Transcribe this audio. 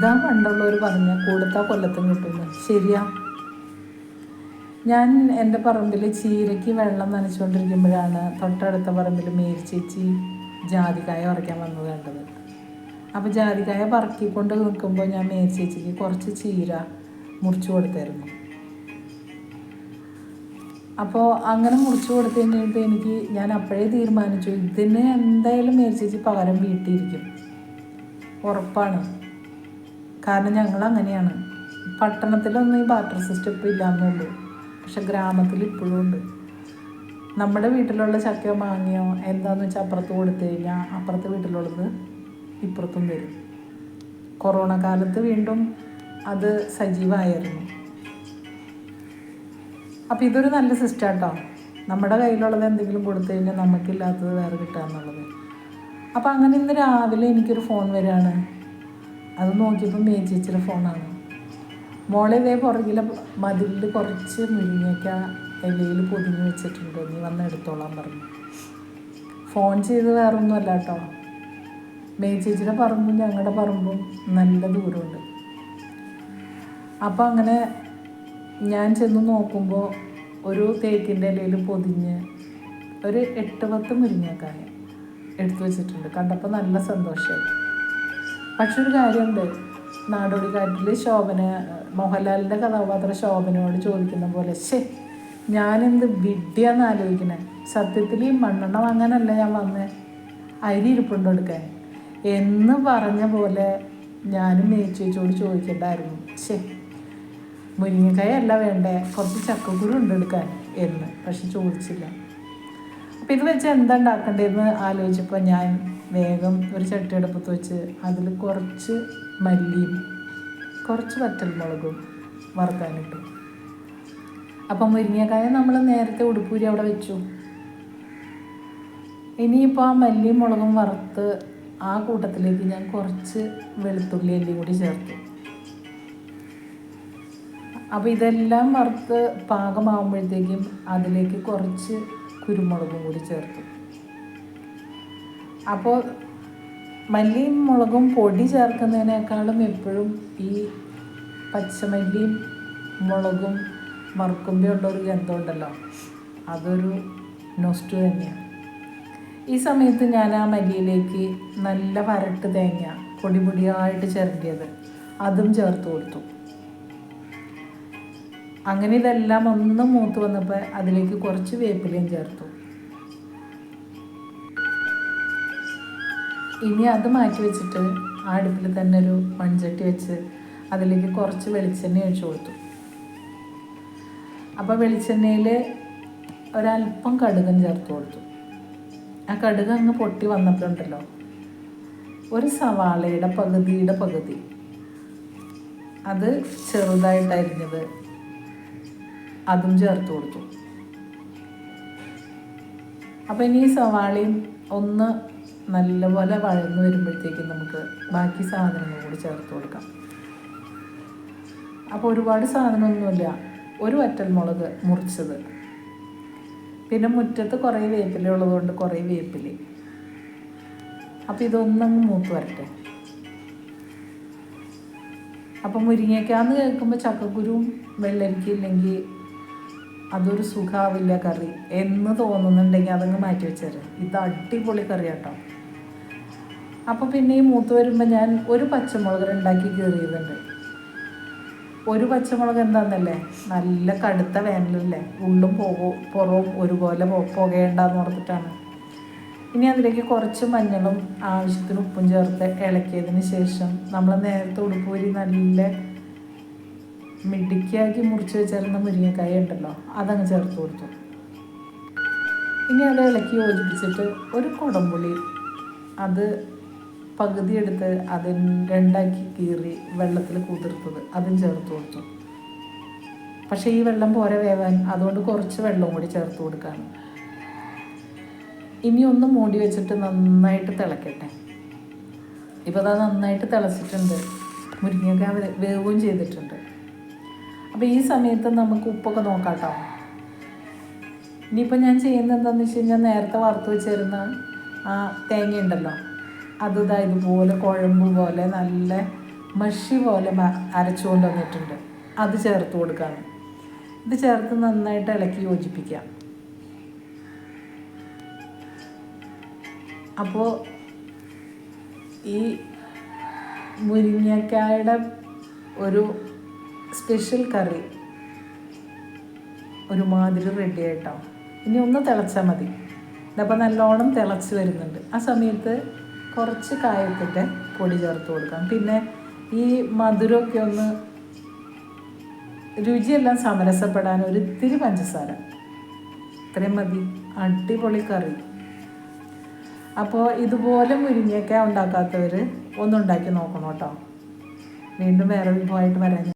ഇതാ പണ്ടുള്ളവർ പറഞ്ഞ കൊടുത്താൽ കൊല്ലത്തും കിട്ടുന്നു. ശരിയാ. ഞാൻ എന്റെ പറമ്പിൽ ചീരയ്ക്ക് വെള്ളം നനച്ചുകൊണ്ടിരിക്കുമ്പോഴാണ് തൊട്ടടുത്ത പറമ്പിൽ മേരിച്ചേച്ചി ജാതികായ പറിക്കാൻ വന്നത് കണ്ടത്. അപ്പോൾ ജാതികായ പറക്കിക്കൊണ്ട് നിൽക്കുമ്പോൾ ഞാൻ മേരിച്ചേച്ചിക്ക് കുറച്ച് ചീര മുറിച്ചു കൊടുത്തായിരുന്നു. അപ്പോൾ അങ്ങനെ മുറിച്ചു കൊടുത്തു കഴിഞ്ഞിട്ട് എനിക്ക് ഞാൻ അപ്പോഴേ തീരുമാനിച്ചു ഇതിന് എന്തായാലും മേരിച്ചേച്ചി പകരം വീട്ടിയിരിക്കും. ഉറപ്പാണ്. കാരണം ഞങ്ങൾ അങ്ങനെയാണ് പട്ടണത്തിലൊന്നും ഈ വാട്ടർ സിസ്റ്റം ഇപ്പോൾ ഇല്ലാന്നുള്ളൂ പക്ഷെ ഗ്രാമത്തിൽ ഇപ്പോഴും ഉണ്ട്. നമ്മുടെ വീട്ടിലുള്ള ചക്കയോ മാങ്ങയോ എന്താണെന്ന് വെച്ചാൽ അപ്പുറത്ത് കൊടുത്തു കഴിഞ്ഞാൽ അപ്പുറത്തെ വീട്ടിലുള്ളത് ഇപ്പുറത്തും വരും. കൊറോണ കാലത്ത് വീണ്ടും അത് സജീവമായിരുന്നു. അപ്പോൾ ഇതൊരു നല്ല സിസ്റ്റം കേട്ടോ നമ്മുടെ കയ്യിലുള്ളത് എന്തെങ്കിലും കൊടുത്തു കഴിഞ്ഞാൽ നമുക്കില്ലാത്തത് വേറെ കിട്ടുക എന്നുള്ളത് അപ്പോൾ അങ്ങനെ ഇന്ന് രാവിലെ എനിക്കൊരു ഫോൺ വരികയാണ്. അത് നോക്കിയപ്പോൾ മേച്ചിച്ചിയുടെ ഫോണാണ് മോളെ ഇതേ പുറകിലെ മതിലിൽ കുറച്ച് മുരിങ്ങയ്ക്ക ഇലയിൽ പൊതിഞ്ഞ് വെച്ചിട്ടുണ്ട്. നീ വന്ന് എടുത്തോളാൻ പറഞ്ഞു. ഫോൺ ചെയ്ത് വേറെ ഒന്നുമല്ല കേട്ടോ മേച്ചേച്ചിയുടെ പറമ്പും ഞങ്ങളുടെ പറമ്പും നല്ല ദൂരമുണ്ട്. അപ്പോൾ അങ്ങനെ ഞാൻ ചെന്ന് നോക്കുമ്പോൾ ഒരു തേക്കിന്റെ ഇലയിൽ പൊതിഞ്ഞ് ഒരു എട്ട് പത്ത് മുരിങ്ങക്കായ എടുത്തു വെച്ചിട്ടുണ്ട്. കണ്ടപ്പോൾ നല്ല സന്തോഷമായി പക്ഷെ ഒരു കാര്യമുണ്ട്. നാടോടിക്കാറ്റിൽ ശോഭന മോഹൻലാലിന്റെ കഥാപാത്രം ശോഭനയോട് ചോദിക്കുന്ന പോലെ ശേ ഞാനെന്ത് വിഡ്ഢിയാന്ന് ആലോചിക്കണേ? സത്യത്തിൽ ഈ മണ്ണെണ്ണ വാങ്ങാനല്ല ഞാൻ വന്നേ? അരി ഇരിപ്പുണ്ട് എടുക്കാൻ? എന്ന് പറഞ്ഞ പോലെ ഞാനും മേച്ചേച്ചോട് ചോദിക്കണ്ടായിരുന്നു. ശേ മുരിങ്ങക്കായ അല്ല വേണ്ടേ? കുറച്ച് ചക്കക്കുരു ഉണ്ട് എടുക്കാൻ. എന്ന് പക്ഷെ ചോദിച്ചില്ല. അപ്പം ഇത് വെച്ച് എന്താ ഉണ്ടാക്കേണ്ടതെന്ന് ആലോചിച്ചപ്പോൾ ഞാൻ വേഗം ഒരു ചട്ടി അടുപ്പത്ത് വെച്ച് അതിൽ കുറച്ച് മല്ലിയും കുറച്ച് വറ്റൽമുളകും വറുക്കാനിട്ടു. അപ്പം മുരിങ്ങക്കായ നമ്മൾ നേരത്തെ ഉടുപ്പൂരി അവിടെ വെച്ചു. ഇനിയിപ്പോൾ ആ മല്ലിയും മുളകും വറുത്ത് ആ കൂട്ടത്തിലേക്ക് ഞാൻ കുറച്ച് വെളുത്തുള്ളി എല്ലാം കൂടി ചേർത്തു. അപ്പോൾ ഇതെല്ലാം വറുത്ത് പാകമാകുമ്പോഴത്തേക്കും അതിലേക്ക് കുറച്ച് കുരുമുളകും കൂടി ചേർത്തു. അപ്പോൾ മല്ലിയും മുളകും പൊടി ചേർക്കുന്നതിനേക്കാളും എപ്പോഴും ഈ പച്ചമല്ലിയും മുളകും മറക്കുമ്പോഴുള്ള ഉള്ളൊരു ഗന്ധമുണ്ടല്ലോ. അതൊരു നൊസ്റ്റു തന്നെയാണ് ഈ സമയത്ത് ഞാൻ ആ മല്ലിയിലേക്ക് നല്ല വരട്ട് തേങ്ങ പൊടി പൊടിയായിട്ട് ചിരണ്ടിയത്. അതും ചേർത്ത് കൊടുത്തു. അങ്ങനെ ഇതെല്ലാം ഒന്ന് മൂത്ത് വന്നപ്പോൾ അതിലേക്ക് കുറച്ച് വേപ്പിലയും ചേർത്തു. ഇനി അത് മാറ്റി വെച്ചിട്ട് ആ അടുപ്പിൽ തന്നെ ഒരു മൺചട്ടി വെച്ച് അതിലേക്ക് കുറച്ച് വെളിച്ചെണ്ണ ഒഴിച്ചു കൊടുത്തു. അപ്പോൾ വെളിച്ചെണ്ണയിൽ ഒരല്പം കടുകം ചേർത്ത് കൊടുത്തു. ആ കടുക് അങ്ങ് പൊട്ടി വന്നപ്പോഴുണ്ടല്ലോ ഒരു സവാളയുടെ പകുതിയുടെ പകുതി. അത് ചെറുതായിട്ട് അരിഞ്ഞത് അതും ചേർത്ത് കൊടുത്തു. അപ്പോൾ ഇനി സവാളയും ഒന്ന് നല്ലപോലെ വഴന്ന് വരുമ്പോഴത്തേക്കും നമുക്ക് ബാക്കി സാധനങ്ങൾ കൂടി ചേർത്ത് കൊടുക്കാം. അപ്പോൾ ഒരുപാട് സാധനമൊന്നുമില്ല. ഒരു വറ്റൽമുളക് മുറിച്ചത്. പിന്നെ മുറ്റത്ത് കുറേ വേപ്പില ഉള്ളതുകൊണ്ട് കുറേ വേപ്പില. അപ്പോൾ ഇതൊന്നങ്ങ് മൂത്ത് വരട്ടെ. അപ്പം മുരിങ്ങയ്ക്കാന്ന് കേൾക്കുമ്പോൾ ചക്കക്കുരുവും വെള്ളരിക്കില്ലെങ്കിൽ അതൊരു സുഖാവില്ല കറി. എന്ന് തോന്നുന്നുണ്ടെങ്കിൽ അതങ്ങ് മാറ്റി വെച്ചേരാം. ഇത് അടിപൊളി കറി കേട്ടോ അപ്പോൾ പിന്നെ ഈ മൂത്ത് വരുമ്പോൾ ഞാൻ ഒരു പച്ചമുളക് ഉണ്ടാക്കി കീറിയതുണ്ട്. ഒരു പച്ചമുളക് എന്താണെന്നല്ലേ നല്ല കടുത്ത വേനലല്ലേ? ഉള്ളും പോകും പുറവും ഒരുപോലെ പുകയേണ്ടെന്ന് ഓർത്തിട്ടാണ്. ഇനി അതിലേക്ക് കുറച്ച് മഞ്ഞളും ആവശ്യത്തിന് ഉപ്പും ചേർത്ത് ഇളക്കിയതിന് ശേഷം നമ്മൾ നേരത്തെ ഉടുപ്പൂരി നല്ല മിടുക്കിയാക്കി മുറിച്ച് വെച്ചിരുന്ന മുരിങ്ങക്കായ ഉണ്ടല്ലോ അതങ്ങ് ചേർത്ത് കൊടുത്തു. ഇനി അത് ഇളക്കി യോജിപ്പിച്ചിട്ട് ഒരു കുടംപുളി അത് പകുതി എടുത്ത് അതിന് രണ്ടാക്കി കീറി വെള്ളത്തിൽ കുതിർത്തത്. അതും ചേർത്ത് കൊടുത്തു. പക്ഷേ ഈ വെള്ളം പോരെ വേവാൻ അതുകൊണ്ട് കുറച്ച് വെള്ളം കൂടി ചേർത്ത് കൊടുക്കുകയാണ് ഇനി ഒന്ന് മൂടി വെച്ചിട്ട് നന്നായിട്ട് തിളക്കട്ടെ. ഇപ്പോൾ അത് നന്നായിട്ട് തിളച്ചിട്ടുണ്ട്. മുരിങ്ങക്ക വേവും ചെയ്തിട്ടുണ്ട്. അപ്പോൾ ഈ സമയത്ത് നമുക്ക് ഉപ്പൊക്കെ നോക്കാം കേട്ടോ. ഇനിയിപ്പോൾ ഞാൻ ചെയ്യുന്നത് എന്താണെന്ന് വെച്ച് കഴിഞ്ഞാൽ നേരത്തെ വറുത്ത് വെച്ചിരുന്ന ആ തേങ്ങ ഉണ്ടല്ലോ അത് ഇതാ ഇതുപോലെ കുഴമ്പ് പോലെ നല്ല മഷി പോലെ അരച്ചുകൊണ്ട് വന്നിട്ടുണ്ട്. അത് ചേർത്ത് കൊടുക്കുകയാണ് ഇത് ചേർത്ത് നന്നായിട്ട് ഇളക്കി യോജിപ്പിക്കാം അപ്പോൾ ഈ മുരിങ്ങക്കായുടെ ഒരു സ്പെഷ്യൽ കറി ഒരുമാതിരി റെഡി ആയിട്ടോ. ഇനി ഒന്ന് തിളച്ചാൽ മതി. ഇതപ്പോൾ നല്ലോണം തിളച്ച് വരുന്നുണ്ട്. ആ സമയത്ത് കുറച്ച് കായത്തിന്റെ പൊടി ചേർത്ത് കൊടുക്കാം. പിന്നെ ഈ മധുരമൊക്കെ ഒന്ന് രുചിയെല്ലാം സമരസപ്പെടാൻ ഒരു ഇത്തിരി പഞ്ചസാര. ഇത്രയും മതി. അടിപൊളി കറി. അപ്പോൾ ഇതുപോലെ മുരിങ്ങയൊക്കെ ഉണ്ടാക്കാത്തവർ ഒന്നുണ്ടാക്കി നോക്കണം കേട്ടോ. വീണ്ടും വേറെ വിഭവമായിട്ട് വരാൻ